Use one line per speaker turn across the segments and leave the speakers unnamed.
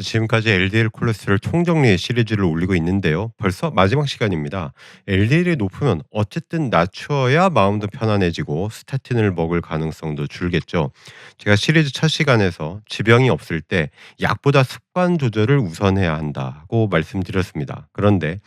지금까지 LDL 콜레스테롤 총정리 시리즈를 올리고 있는데요. 벌써 마지막 시간입니다. LDL이 높으면 어쨌든 낮추어야 마음도 편안해지고 스타틴을 먹을 가능성도 줄겠죠. 제가 시리즈 첫 시간에서 지병이 없을 때 약보다 습관 조절을 우선해야 한다고 말씀드렸습니다. 그런데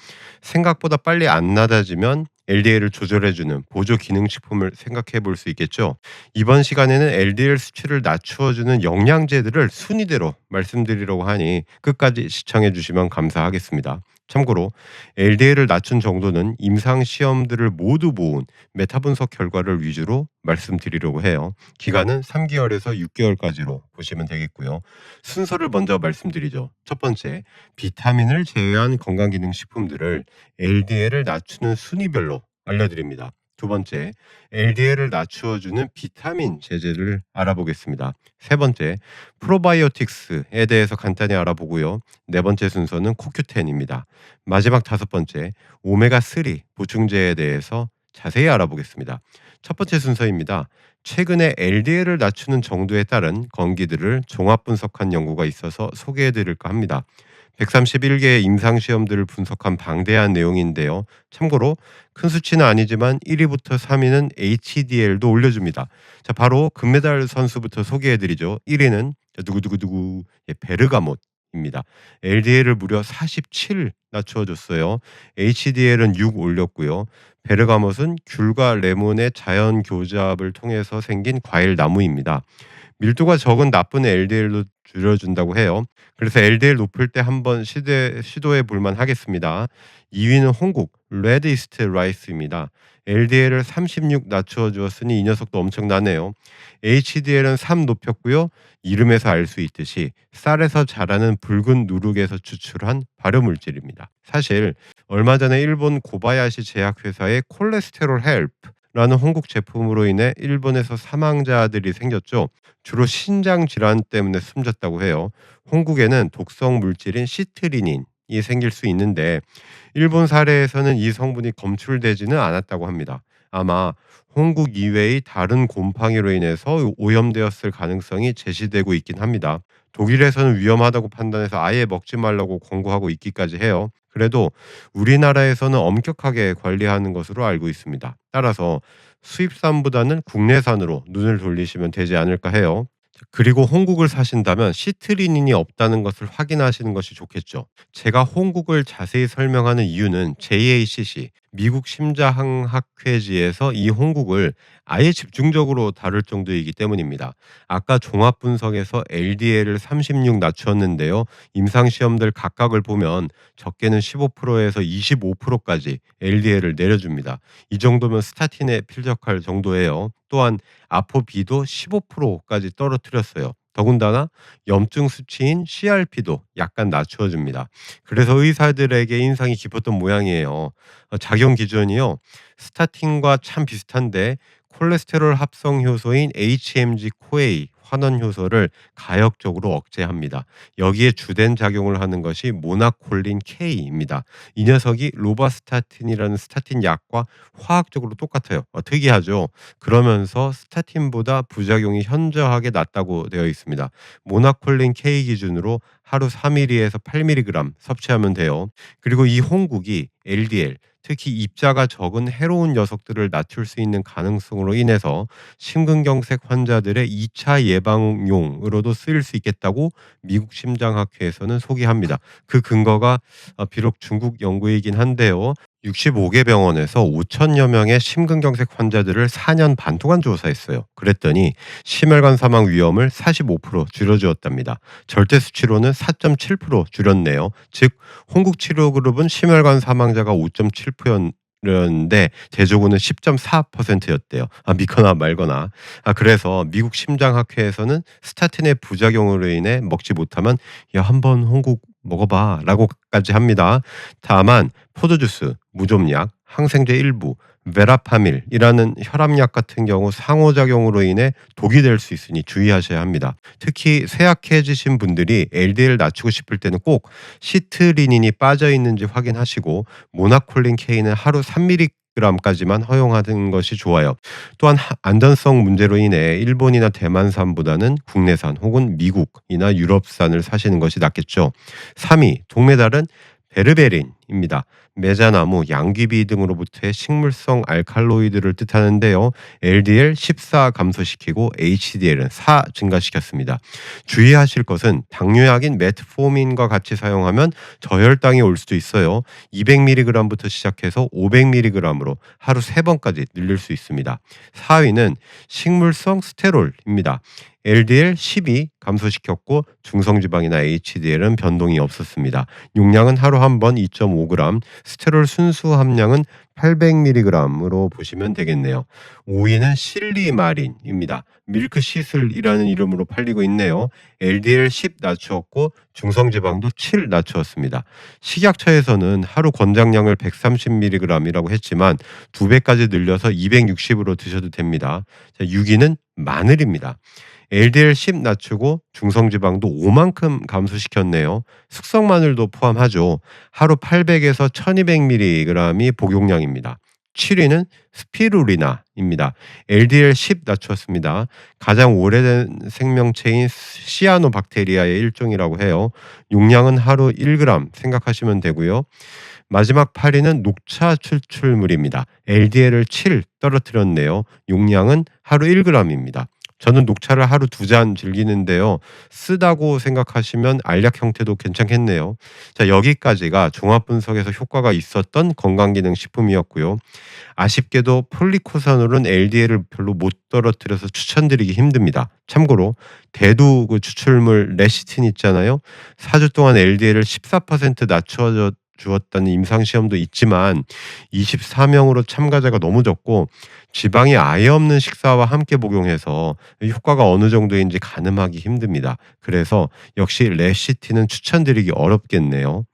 생각보다 빨리 안 낮아지면 LDL을 조절해주는 보조 기능 식품을 생각해 볼 수 있겠죠. 이번 시간에는 LDL 수치를 낮추어주는 영양제들을 순위대로 말씀드리려고 하니 끝까지 시청해 주시면 감사하겠습니다. 참고로 LDL을 낮춘 정도는 임상 시험들을 모두 모은 메타 분석 결과를 위주로 말씀드리려고 해요. 기간은 3개월에서 6개월까지로 보시면 되겠고요. 순서를 먼저 말씀드리죠. 첫 번째, 비타민을 제외한 건강기능식품들을 LDL을 낮추는 순위별로 알려드립니다. 두 번째, LDL을 낮추어주는 비타민 제제를 알아보겠습니다. 세 번째, 프로바이오틱스에 대해서 간단히 알아보고요. 네 번째 순서는 코큐텐입니다. 마지막 다섯 번째, 오메가3 보충제에 대해서 자세히 알아보겠습니다. 첫 번째 순서입니다. 최근에 LDL을 낮추는 정도에 따른 건기들을 종합 분석한 연구가 있어서 소개해 드릴까 합니다. 131개의 임상시험들을 분석한 방대한 내용인데요. 참고로 큰 수치는 아니지만 1위부터 3위는 HDL도 올려줍니다. 자, 바로 금메달 선수부터 소개해드리죠. 1위는 누구누구누구 예, 베르가못입니다. LDL을 무려 47 낮춰줬어요. HDL은 6 올렸고요. 베르가못은 귤과 레몬의 자연 교잡을 통해서 생긴 과일 나무입니다. 밀도가 적은 나쁜 LDL도 줄여준다고 해요. 그래서 LDL 높을 때 한번 시도해 볼만 하겠습니다. 2위는 홍국 레드 이스트 라이스입니다. LDL을 36 낮춰 주었으니 이 녀석도 엄청나네요. HDL은 3 높였고요. 이름에서 알 수 있듯이 쌀에서 자라는 붉은 누룩에서 추출한 발효물질입니다. 사실 얼마 전에 일본 고바야시 제약회사의 콜레스테롤 헬프 라는 홍국 제품으로 인해 일본에서 사망자들이 생겼죠. 주로 신장 질환 때문에 숨졌다고 해요. 홍국에는 독성 물질인 시트리닌 이 생길 수 있는데 일본 사례에서는 이 성분이 검출되지는 않았다고 합니다. 아마 홍국 이외의 다른 곰팡이로 인해서 오염되었을 가능성이 제시되고 있긴 합니다. 독일에서는 위험하다고 판단해서 아예 먹지 말라고 권고하고 있기까지 해요. 그래도 우리나라에서는 엄격하게 관리하는 것으로 알고 있습니다. 따라서 수입산보다는 국내산으로 눈을 돌리시면 되지 않을까 해요. 그리고 홍국을 사신다면 시트리닌이 없다는 것을 확인하시는 것이 좋겠죠. 제가 홍국을 자세히 설명하는 이유는 JACC 미국 심자항학회지에서 이 홍국을 아예 집중적으로 다룰 정도이기 때문입니다. 아까 종합 분석에서 LDL을 36 낮추었는데요. 임상 시험들 각각을 보면 적게는 15%에서 25%까지 LDL을 내려줍니다. 이 정도면 스타틴에 필적할 정도예요. 또한 아포비도 15%까지 떨어뜨렸어요. 더군다나 염증 수치인 CRP도 약간 낮추어 줍니다. 그래서 의사들에게 인상이 깊었던 모양이에요. 어, 작용 기준이요. 스타틴과 참 비슷한데 콜레스테롤 합성 효소인 HMG 코A 환원 효소를 가역적으로 억제합니다. 여기에 주된 작용을 하는 것이 모나콜린 K입니다. 이 녀석이 로바스타틴이라는 스타틴 약과 화학적으로 똑같아요. 어, 특이하죠. 그러면서 스타틴보다 부작용이 현저하게 낮다고 되어 있습니다. 모나콜린 K 기준으로 하루 3mg에서 8mg 섭취하면 돼요. 그리고 이 홍국이 LDL 특히 입자가 적은 해로운 녀석들을 낮출 수 있는 가능성으로 인해서 심근경색 환자들의 2차 예방용으로도 쓰일 수 있겠다고 미국 심장학회에서는 소개합니다. 그 근거가 어, 비록 중국 연구이긴 한데요. 65개 병원에서 5천여 명의 심근경색 환자들을 4년 반 동안 조사했어요. 그랬더니 심혈관 사망 위험을 45% 줄여주었답니다. 절대 수치로는 4.7% 줄였네요. 즉 홍국 치료 그룹은 심혈관 사망자가 5.7%였 였는데 대조군은 10.4%였대요. 아 믿거나 말거나. 아 그래서 미국 심장학회에서는 스타틴의 부작용으로 인해 먹지 못하면 야 한번 홍국 먹어봐 라고까지 합니다. 다만 포도주스, 무좀약, 항생제 일부, 베라파밀이라는 혈압약 같은 경우 상호작용으로 인해 독이 될 수 있으니 주의하셔야 합니다. 특히 쇠약해지신 분들이 LDL 낮추고 싶을 때는 꼭 시트리닌이 빠져 있는지 확인하시고 모나콜린 K는 하루 3mg 200g까지만 허용하는 것이 좋아요. 또한 하- 안전성 문제로 인해 일본이나 대만산보다는 국내산 혹은 미국이나 유럽산을 사시는 것이 낫겠죠. 3위 동메달은 베르베린입니다. 메자나무, 양귀비 등으로부터의 식물성 알칼로이드를 뜻하는데요. LDL 14 감소시키고 HDL은 4 증가시켰습니다. 주의하실 것은 당뇨약인 메트포민과 같이 사용하면 저혈당이 올 수도 있어요. 200mg부터 시작해서 500mg으로 하루 3번까지 늘릴 수 있습니다. 4위는 식물성 스테롤입니다. LDL 12 감소시켰고 중성지방이나 HDL은 변동이 없었습니다. 용량은 하루 한 번 2.5g, 스테롤 순수 함량은 800mg으로 보시면 되겠네요. 5위는 실리마린입니다. 밀크 시슬이라는 이름으로 팔리고 있네요. LDL 10 낮추었고 중성지방도 7 낮추었습니다. 식약처에서는 하루 권장량을 130mg이라고 했지만 두 배까지 늘려서 260으로 드셔도 됩니다. 자, 6위는 마늘입니다. LDL 10 낮추고 중성지방도 5만큼 감소시켰네요. 숙성 마늘도 포함하죠. 하루 800에서 1200mg이 복용량입니다. 7위는 스피루리나입니다. LDL 10 낮췄습니다. 가장 오래된 생명체인 시아노박테리아의 일종이라고 해요. 용량은 하루 1g 생각하시면 되고요. 마지막 8위는 녹차 추출물입니다. LDL을 7 떨어뜨렸네요. 용량은 하루 1g입니다. 저는 녹차를 하루 두 잔 즐기는데요. 쓰다고 생각하시면 알약 형태도 괜찮겠네요. 자, 여기까지가 종합 분석에서 효과가 있었던 건강기능 식품이었고요. 아쉽게도 폴리코사놀은 LDL을 별로 못 떨어뜨려서 추천드리기 힘듭니다. 참고로 대두 그 추출물 레시틴 있잖아요. 4주 동안 LDL을 14% 낮춰 주었다는 임상 시험도 있지만 24명으로 참가자가 너무 적고 지방이 아예 없는 식사와 함께 복용해서 효과가 어느 정도인지 가늠하기 힘듭니다. 그래서 역시 레시틴은 추천드리기 어렵겠네요.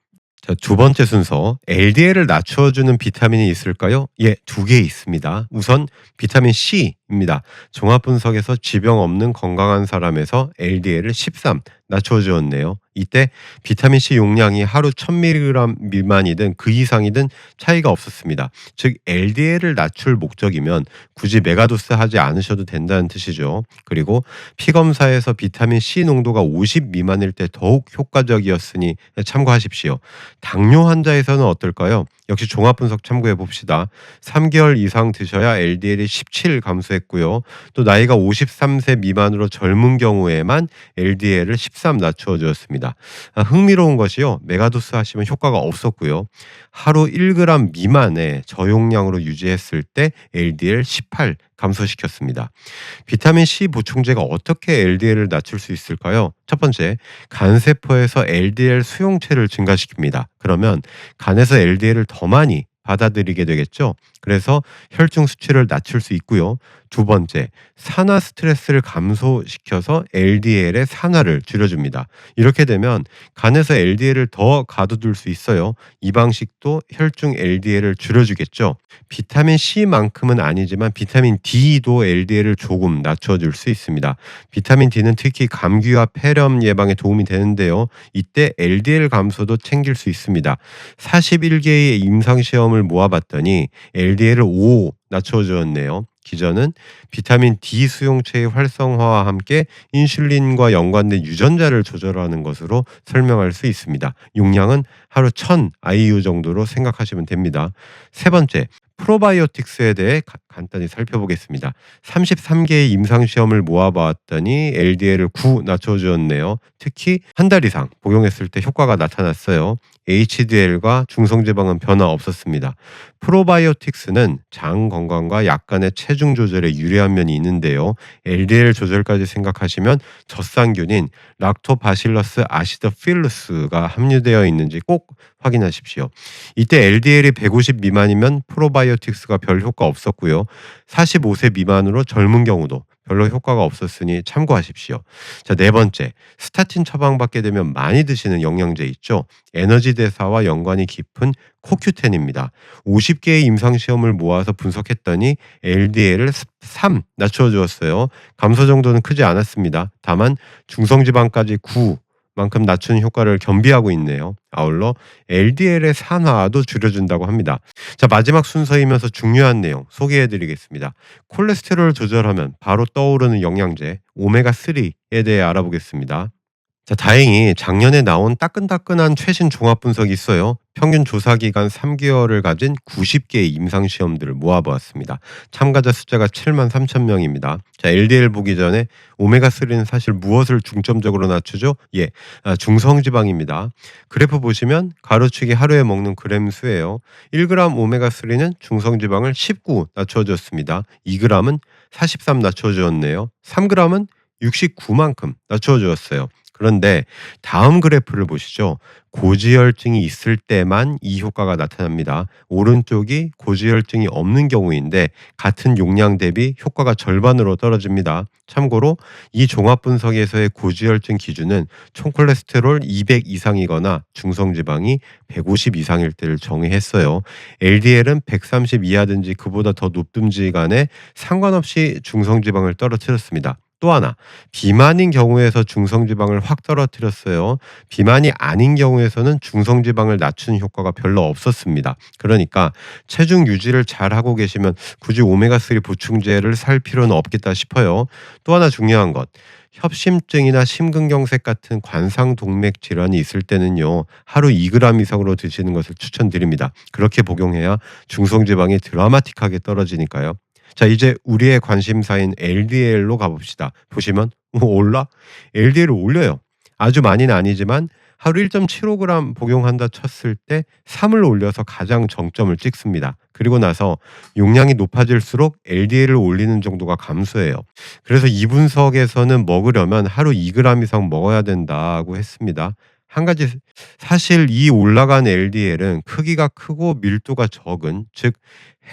자, 두 번째 순서 LDL을 낮춰주는 비타민이 있을까요? 예, 두 개 있습니다. 우선 비타민 C 입니다. 종합 분석에서 지병 없는 건강한 사람에서 LDL을 13 낮춰주었네요. 이때 비타민 C 용량이 하루 1000mg 미만이든 그 이상이든 차이가 없었습니다. 즉 LDL을 낮출 목적이면 굳이 메가도스 하지 않으셔도 된다는 뜻이죠. 그리고 피 검사에서 비타민 C 농도가 50 미만일 때 더욱 효과적이었으니 참고하십시오. 당뇨 환자에서는 어떨까요? 역시 종합 분석 참고해 봅시다. 3개월 이상 드셔야 LDL이 17 감소 했고요. 또 나이가 53세 미만으로 젊은 경우에만 LDL을 13 낮추어 주었습니다. 아, 흥미로운 것이요. 메가도스 하시면 효과가 없었고요. 하루 1g 미만의 저용량으로 유지했을 때 LDL 18 감소시켰습니다. 비타민 C 보충제가 어떻게 LDL을 낮출 수 있을까요? 첫 번째, 간세포에서 LDL 수용체를 증가시킵니다. 그러면 간에서 LDL을 더 많이 받아들이게 되겠죠. 그래서 혈중 수치를 낮출 수 있고요. 두 번째, 산화 스트레스를 감소시켜서 LDL의 산화를 줄여줍니다. 이렇게 되면 간에서 LDL을 더 가둬둘 수 있어요. 이 방식도 혈중 LDL을 줄여주겠죠. 비타민 C만큼은 아니지만 비타민 D도 LDL을 조금 낮춰줄 수 있습니다. 비타민 D는 특히 감기와 폐렴 예방에 도움이 되는데요. 이때 LDL 감소도 챙길 수 있습니다. 41개의 임상시험을 모아봤더니 LDL을 5 낮춰주었네요. 기전은 비타민 D 수용체의 활성화와 함께 인슐린과 연관된 유전자를 조절하는 것으로 설명할 수 있습니다. 용량은 하루 1000 IU 정도로 생각하시면 됩니다. 세 번째, 프로바이오틱스에 대해 가- 간단히 살펴보겠습니다. 33개의 임상시험을 모아봤더니 LDL을 9 낮춰주었네요. 특히 한 달 이상 복용했을 때 효과가 나타났어요. HDL과 중성지방은 변화 없었습니다. 프로바이오틱스는 장 건강과 약간의 체중 조절에 유리한 면이 있는데요. LDL 조절까지 생각하시면 젖산균인 락토바실러스 아시더필루스가 함유되어 있는지 꼭 확인하십시오. 이때 LDL이 150 미만이면 프로바이오틱스가 별 효과 없었고요. 45세 미만으로 젊은 경우도 별로 효과가 없었으니 참고하십시오. 자, 네 번째. 스타틴 처방받게 되면 많이 드시는 영양제 있죠. 에너지 대사와 연관이 깊은 코큐텐입니다. 50개의 임상시험을 모아서 분석했더니 LDL을 3 낮춰 주었어요. 감소 정도는 크지 않았습니다. 다만 중성지방까지 9 만큼 낮추는 효과를 겸비하고 있네요. 아울러 LDL의 산화도 줄여준다고 합니다. 자, 마지막 순서이면서 중요한 내용 소개해 드리겠습니다. 콜레스테롤 조절하면 바로 떠오르는 영양제 오메가3에 대해 알아보겠습니다. 자, 다행히 작년에 나온 따끈따끈한 최신 종합 분석이 있어요. 평균 조사 기간 3개월을 가진 90개의 임상 시험들을 모아보았습니다. 참가자 숫자가 7만 3천 명입니다. 자, LDL 보기 전에 오메가 3는 사실 무엇을 중점적으로 낮추죠? 예, 아, 중성지방입니다. 그래프 보시면 가로축이 하루에 먹는 그램 수예요. 1g 오메가 3는 중성지방을 19 낮춰줬습니다. 2g은 43 낮춰주었네요. 3g은 69만큼 낮춰주었어요. 그런데 다음 그래프를 보시죠. 고지혈증이 있을 때만 이 효과가 나타납니다. 오른쪽이 고지혈증이 없는 경우인데 같은 용량 대비 효과가 절반으로 떨어집니다. 참고로 이 종합 분석에서의 고지혈증 기준은 총 콜레스테롤 200 이상이거나 중성지방이 150 이상일 때를 정의했어요. LDL은 130 이하든지 그보다 더 높든지 간에 상관없이 중성지방을 떨어뜨렸습니다. 또 하나 비만인 경우에서 중성지방을 확 떨어뜨렸어요. 비만이 아닌 경우에서는 중성지방을 낮추는 효과가 별로 없었습니다. 그러니까 체중 유지를 잘 하고 계시면 굳이 오메가3 보충제를 살 필요는 없겠다 싶어요. 또 하나 중요한 것. 협심증이나 심근경색 같은 관상동맥 질환이 있을 때는요 하루 2g 이상으로 드시는 것을 추천드립니다. 그렇게 복용해야 중성지방이 드라마틱하게 떨어지니까요. 자, 이제 우리의 관심사인 LDL로 가봅시다. 보시면 뭐 올라? LDL을 올려요. 아주 많이는 아니지만 하루 1.75g 복용한다 쳤을 때 3을 올려서 가장 정점을 찍습니다. 그리고 나서 용량이 높아질수록 LDL을 올리는 정도가 감소해요. 그래서 이 분석에서는 먹으려면 하루 2g 이상 먹어야 된다고 했습니다. 한 가지 사실 이 올라간 LDL은 크기가 크고 밀도가 적은 즉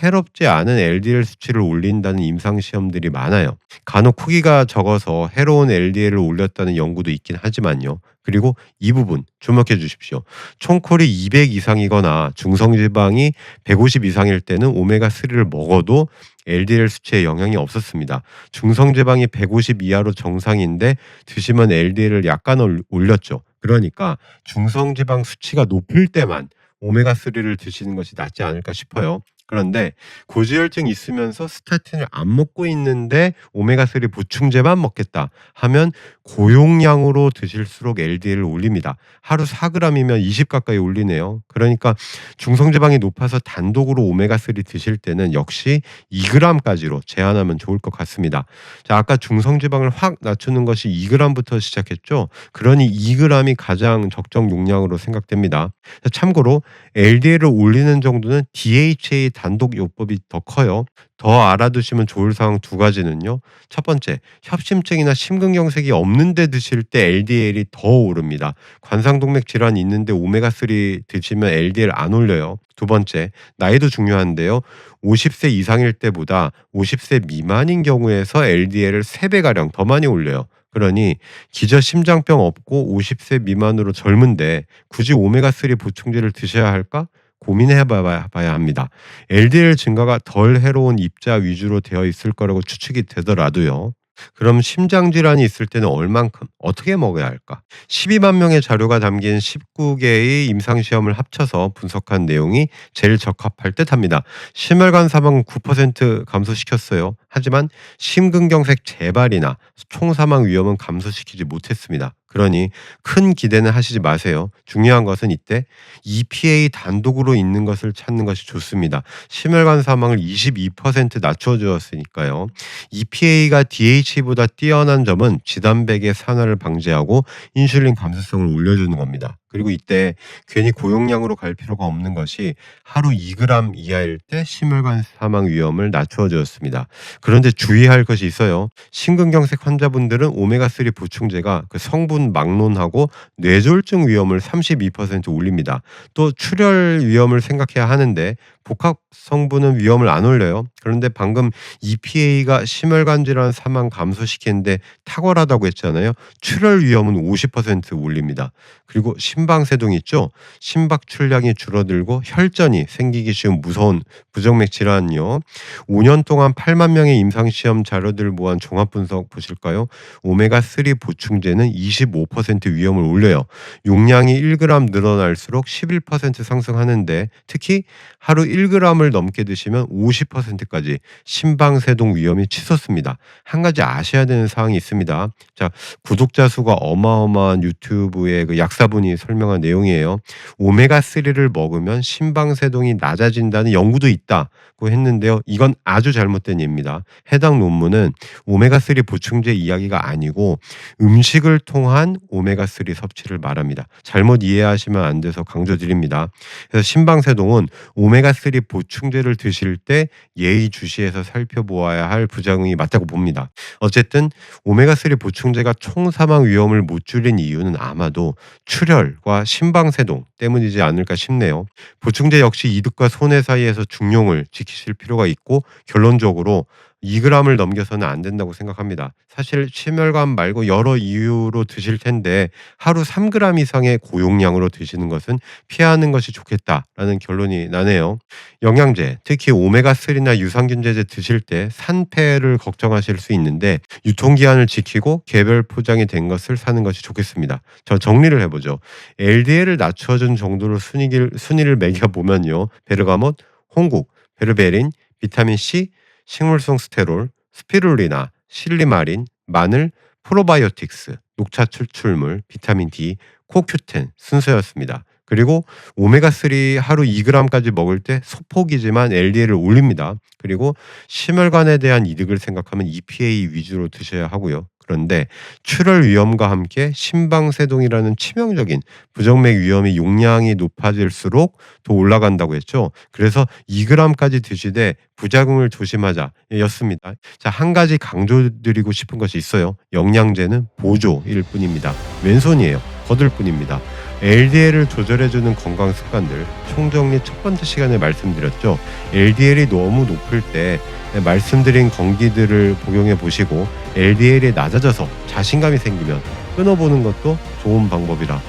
해롭지 않은 LDL 수치를 올린다는 임상 시험들이 많아요. 간혹 크기가 적어서 해로운 LDL을 올렸다는 연구도 있긴 하지만요. 그리고 이 부분 주목해 주십시오. 총콜이 200 이상이거나 중성지방이 150 이상일 때는 오메가3를 먹어도 LDL 수치에 영향이 없었습니다. 중성지방이 150 이하로 정상인데 드시면 LDL을 약간 올렸죠. 그러니까 중성지방 수치가 높을 때만 오메가3를 드시는 것이 낫지 않을까 싶어요. 그런데 고지혈증이 있으면서 스타틴을 안 먹고 있는데 오메가3 보충제만 먹겠다 하면 고용량으로 드실수록 LDL을 올립니다. 하루 4g이면 20 가까이 올리네요. 그러니까 중성지방이 높아서 단독으로 오메가3 드실 때는 역시 2g까지로 제한하면 좋을 것 같습니다. 자, 아까 중성지방을 확 낮추는 것이 2g부터 시작했죠. 그러니 2g이 가장 적정 용량으로 생각됩니다. 참고로 LDL을 올리는 정도는 DHA 단독 요법이 더 커요. 더 알아두시면 좋을 사항 두 가지는요. 첫 번째, 협심증이나 심근경색이 없는데 드실 때 LDL이 더 오릅니다. 관상동맥 질환이 있는데 오메가3 드시면 LDL 안 올려요. 두 번째, 나이도 중요한데요. 50세 이상일 때보다 50세 미만인 경우에서 LDL을 3배가량 더 많이 올려요. 그러니 기저 심장병 없고 50세 미만으로 젊은데 굳이 오메가3 보충제를 드셔야 할까? 고민해 봐야 합니다. LDL 증가가 덜 해로운 입자 위주로 되어 있을 거라고 추측이 되더라도요. 그럼 심장 질환이 있을 때는 얼만큼 어떻게 먹어야 할까? 12만 명의 자료가 담긴 19개의 임상 시험을 합쳐서 분석한 내용이 제일 적합할 듯합니다. 심혈관 사망 9% 감소시켰어요. 하지만 심근경색 재발이나 총사망 위험은 감소시키지 못했습니다. 그러니 큰 기대는 하시지 마세요. 중요한 것은 이때 EPA 단독으로 있는 것을 찾는 것이 좋습니다. 심혈관 사망을 22% 낮춰주었으니까요. EPA가 DHA보다 뛰어난 점은 지단백의 산화를 방지하고 인슐린 감수성을 올려주는 겁니다. 그리고 이때 괜히 고용량으로 갈 필요가 없는 것이 하루 2g 이하일 때 심혈관 사망 위험을 낮추어 주었습니다. 그런데 주의할 것이 있어요. 심근경색 환자분들은 오메가3 보충제가 그 성분 막론하고 뇌졸중 위험을 32% 올립니다. 또 출혈 위험을 생각해야 하는데 복합 성분은 위험을 안 올려요. 그런데 방금 EPA가 심혈관 질환 사망 감소시키는데 탁월하다고 했잖아요. 출혈 위험은 50% 올립니다. 그리고 심 심방세동 있죠. 심박 출량이 줄어들고 혈전이 생기기 쉬운 무서운 부정맥 질환이요. 5년 동안 8만 명의 임상 시험 자료들을 모한 종합 분석 보실까요? 오메가 3 보충제는 25% 위험을 올려요. 용량이 1g 늘어날수록 11% 상승하는데 특히 하루 1g을 넘게 드시면 50%까지 심방세동 위험이 치솟습니다. 한 가지 아셔야 되는 사항이 있습니다. 자, 구독자 수가 어마어마한 유튜브의 그 약사분이 설명 한 내용이에요. 오메가 3를 먹으면 심방세동이 낮아진다는 연구도 있다고 했는데요. 이건 아주 잘못된 예입니다. 해당 논문은 오메가 3 보충제 이야기가 아니고 음식을 통한 오메가 3 섭취를 말합니다. 잘못 이해하시면 안 돼서 강조드립니다. 그래서 심방세동은 오메가 3 보충제를 드실 때 예의주시해서 살펴보아야 할 부작용이 맞다고 봅니다. 어쨌든 오메가 3 보충제가 총 사망 위험을 못 줄인 이유는 아마도 출혈 과 심방세동 때문이지 않을까 싶네요. 보충제 역시 이득과 손해 사이에서 중용을 지키실 필요가 있고 결론적으로 2g을 넘겨서는 안 된다고 생각합니다. 사실 심혈관 말고 여러 이유로 드실 텐데 하루 3g 이상의 고용량으로 드시는 것은 피하는 것이 좋겠다라는 결론이 나네요. 영양제, 특히 오메가3나 유산균제제 드실 때 산패를 걱정하실 수 있는데 유통기한을 지키고 개별 포장이 된 것을 사는 것이 좋겠습니다. 저 정리를 해보죠. LDL을 낮춰준 정도로 순위를, 순위를 매겨보면요. 베르가못, 홍국, 베르베린, 비타민C, 식물성 스테롤, 스피룰리나, 실리마린, 마늘, 프로바이오틱스, 녹차 추출물, 비타민 D, 코큐텐 순서였습니다. 그리고 오메가3 하루 2g까지 먹을 때 소폭이지만 LDL을 올립니다. 그리고 심혈관에 대한 이득을 생각하면 EPA 위주로 드셔야 하고요. 그런데 출혈 위험과 함께 심방세동이라는 치명적인 부정맥 위험이 용량이 높아질수록 더 올라간다고 했죠. 그래서 2g까지 드시되 부작용을 조심하자 였습니다. 자, 한 가지 강조드리고 싶은 것이 있어요. 영양제는 보조일 뿐입니다. 왼손이에요. 거들 뿐입니다. LDL을 조절해주는 건강 습관들 총정리 첫 번째 시간에 말씀드렸죠. LDL이 너무 높을 때 말씀드린 건기들을 복용해 보시고 LDL이 낮아져서 자신감이 생기면 끊어보는 것도 좋은 방법이라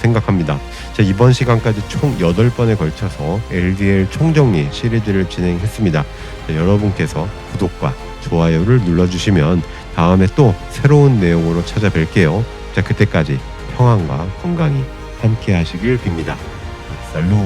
생각합니다. 자, 이번 시간까지 총 8번에 걸쳐서 LDL 총정리 시리즈를 진행했습니다. 자, 여러분께서 구독과 좋아요를 눌러주시면 다음에 또 새로운 내용으로 찾아뵐게요. 자, 그때까지 평안과 건강이 함께 하시길 빕니다. 살로